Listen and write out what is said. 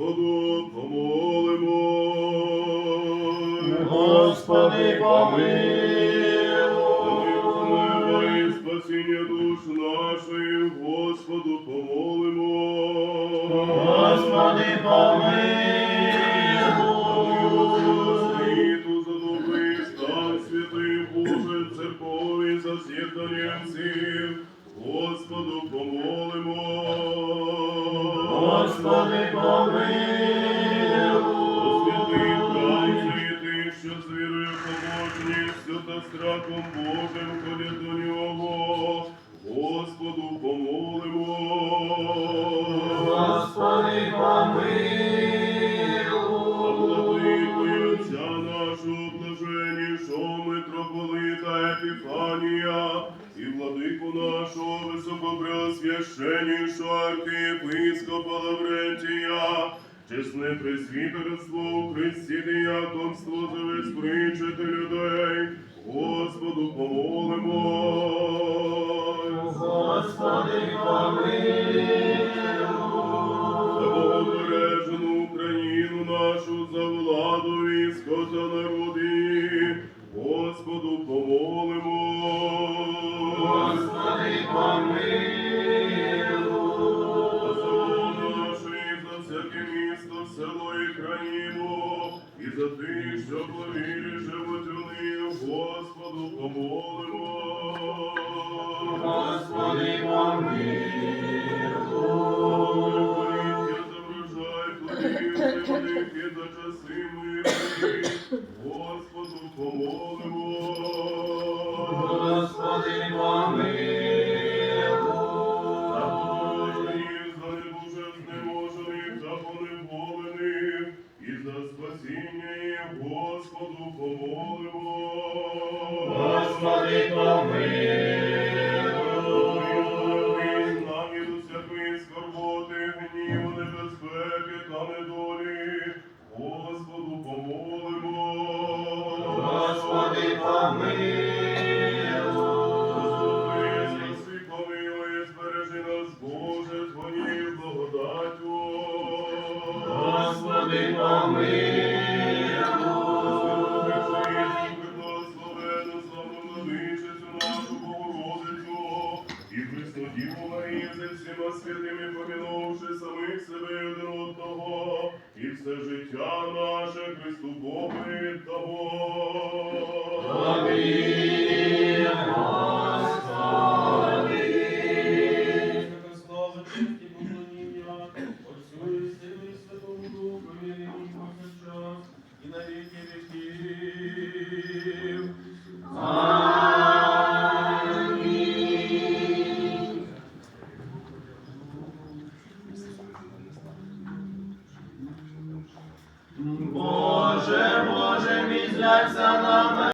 Господу помолимо, Господи помилуй. і спасіння душ нашої, Господу помолимо, Господи помилуй. світу задуби, став святий Боже, церкові за з'єднанням сил. Господи, Святий храм помилуй. святий, що з вірою побожністю та страхом Божим ходять до нього, Господу помолимо. Господи, помилуй. Отця нашого блаженнішого митрополита Епіфанія і владику нашого високопреосвященнішого архієпископа Лаврентія, чесне пресвітерство Христі діяконство за безпричити людей, Господу помолимо. Господи, помилуй. За Богобережену Україну нашу за владу військо та народи, місто, село і країну, і за тих, що по вірі живуть у них, Господу помолимо. Господи, помилуй. Плодів, земних часи мирні, Господу помолимо. Господи, помилуй. Господи, помилуй. Нам від усякої скорботи, гніву, небезпеки та недолі, Господу помолимо. Господи, помилуй. Помилуй, збережи нас, Боже, Твоєю благодаттю. Господи, помилуй. Діву Марія зі всіма святими, помінувши самих себе один одного, і все життя наше Христу Богу від Тобою. Амінь. Боже, Боже, мій зляться на мене.